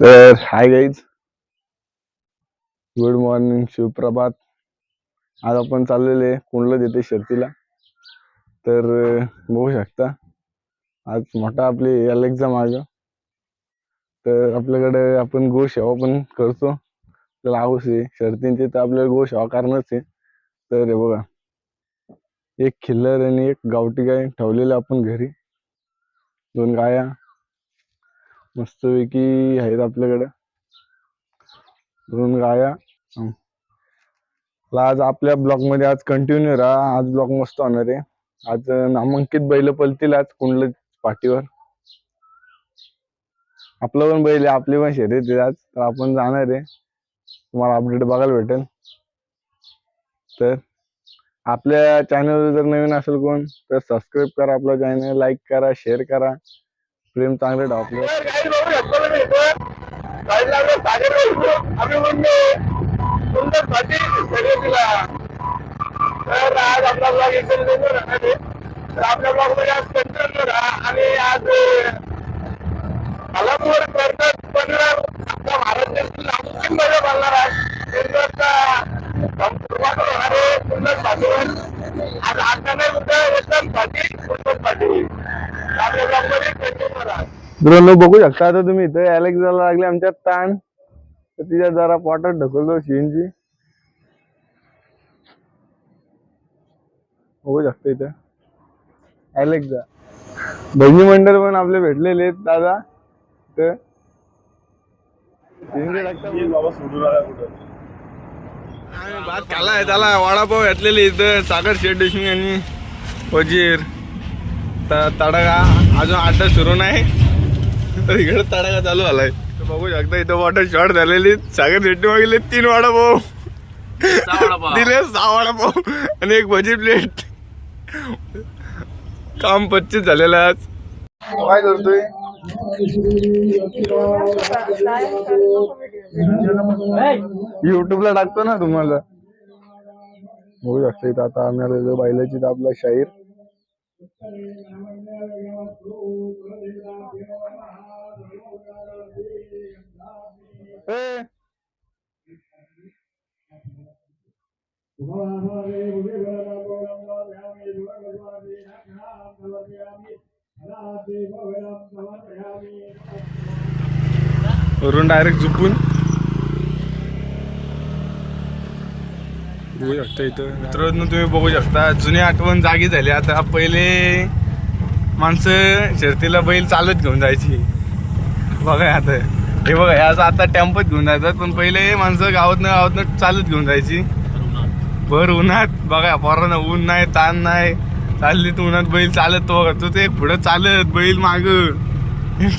तर hi guys good morning शिवप्रभात आज आपण चाललेले कुंडलं देते शर्तीला. तर बघू शकता. आज मोठा आपली एलेक्झा माग तर आपल्याकडे आपण गोसेवा पण करतो. त्याला हाऊस आहे. शर्तींची तर आपल्याला गोसेवा कारणच आहे. तर हे बघा. एक खिल्लर आणि एक गावठी गाय ठेवलेलं आपण घरी. दोन गाया. मस्तपैकी आहेत आपल्याकडे. दोन गाया. आज आपल्या ब्लॉकमध्ये आज कंटिन्यू राहा. आज ब्लॉग मस्त होणार आहे. आज नामांकित बैल पलतील आज कुंडल पाठीवर. आपलं पण बैल आहे आपली पण शर्यत आहे आज. तर आपण जाणार आहे. तुम्हाला अपडेट बघायला भेटेल. तर आपल्या चॅनल जर नवीन असेल कोण तर सबस्क्राईब करा आपला चॅनल लाईक करा शेअर करा. प्रेम चांगले ठेवा तर आज आपला ब्लॉग एकदम राहणार आहे. तर आपल्या ब्लॉगमध्ये आज कंटिन्यू राहा आणि आज अलमवर करतात पण मध्ये आहे होणार आहे. सुंदर आज आता नाही उद्या एकदम पाटील आपल्या ब्लॉगमध्ये कंटिन्यू राहा मित्रांनो बघू शकता आता तुम्ही इथं अलेक्झाला लागले आमच्या ताण. तर तिच्या जरा पोटात ढकलतो सीएनजी बघू शकता इथं. अलेक्झा बहिणी मंडळ पण आपले भेटलेले आहेत दादा. तर भात त्याला वडापाव घातलेले इथं सागर शेठ देशमुख यांनी वजीर. त- तडाखा अजून अड्डा सुरू नाही तर इकडे तडाखा चालू झालाय. बघू शकता इथं वॉटर शॉर्ट झालेली. सागर शेट्टी मागले तीन वडापाव. दिले सहा वडापाव. आणि एक भजी प्लेट काम पच्चीस झालेलं आज. काय करतोय? युट्यूबला टाकतो ना तुम्हाला. बघू शकता इथं आता आम्ही आलेलो बैलाची आपला शाहीर. ए! वरून डायरेक्ट झुपून बघू शकता इथं. मित्रांनो तुम्ही बघू शकता जुनी आठवण जागी झाली. आता पहिले माणसं शर्तीला बैल चालत घेऊन जायची. बघा आता. हे बघा हे आता टेम्पोत घेऊन जातात पण पहिले माणसं गावातनं गावातनं चालत घेऊन जायची. भर उन्हात. बघा पोरांना ऊन नाही ताण नाही. चालली तर उन्हात बैल चालत तो बघा तो ते पुढं चालत बैल माग.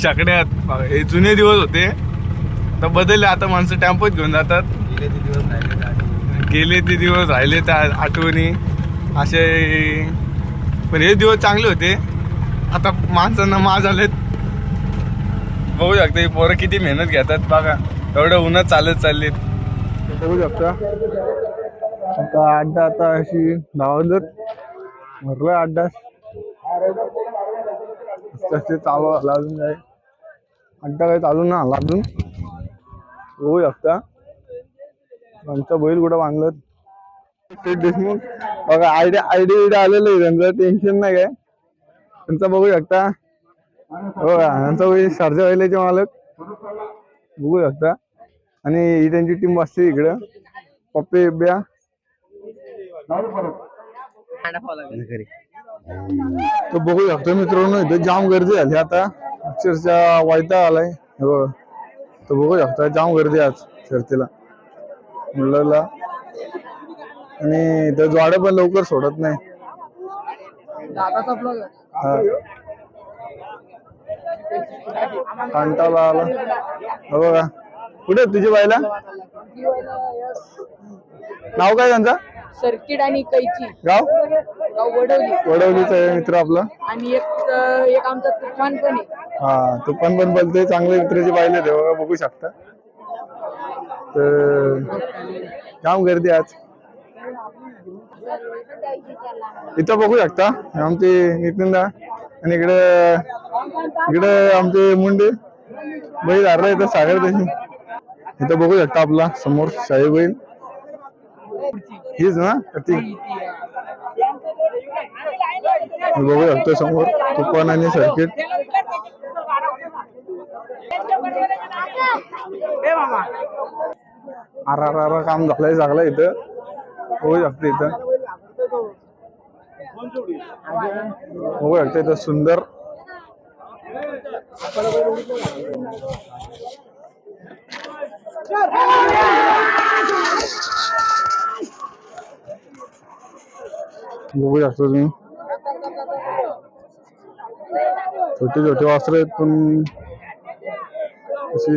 चकड्यात. बघा हे जुने दिवस होते. तर बदलले आता माणसं टेम्पोत घेऊन जातात. गेले ते दिवस राहिले त्या आठवणी असे पण हे दिवस चांगले होते. आता माणसांना माज आलेत. बघू शकता पोरं किती मेहनत घेतात बघा. एवढं उन्हात चालत चाललीत. बघू शकता आता अड्डा आता अशी धावत भरलं अड्डा तसे चालू झाला अजून काय अड्डा काही चालू ना आला अजून. बघू शकता. त्यांचा बैल कुठं बांधलं? ते देशमुख बघा आयडिया आयडिया आयडिया आलेलं आहे त्यांचं. टेन्शन नाही काय. त्यांचं बघू शकता हो यांचा बैल सरजा बैलाचे मालक. बघू शकता आणि ही त्यांची टीम बसते इकडं. पप्पे बिब्या तर बघू शकतो मित्रांनो इथे जाम गर्दी झाली आता. अक्षरशः वायता आलाय. हो तो तर बघू शकता जाम गर्दी आज शर्तीला. मुलाला. आणि इथं जोड्या पण लवकर सोडत नाही. कांटाला आला. हे बघा. कुठे तुझी बायला नाव काय त्यांचा? सर्किट आणि कैची. गाव? गाव वडवली वडवलीचा आहे मित्र आपला. आणि एक एक आमचा तुफान पण आहे. हा तो पण बोलते चांगले मित्राचे पाहिले ते बघा बघू शकता. तर काम गर्दी आज? इथं बघू शकता आमचे नितीनदा आणि इकडे इकडे आमचे मुंडे बैल हरला इथं सागर त्याची इथं बघू शकता आपला समोर साहेब बैल. हीच ना कती ती बघू शकतो समोर तुफान आणि सर्किट. आर आर आर काम झालंय चांगलं इथं. होऊ शकते इथं. होऊ शकते इथं सुंदर. बघू शकतो तुम्ही. छोटे छोटे वासर आहेत पण अशी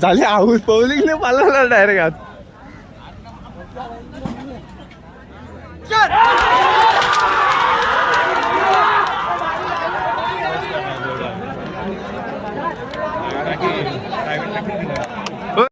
झाले आऊस पवलिंग नाही पाला डायरेक्ट आज.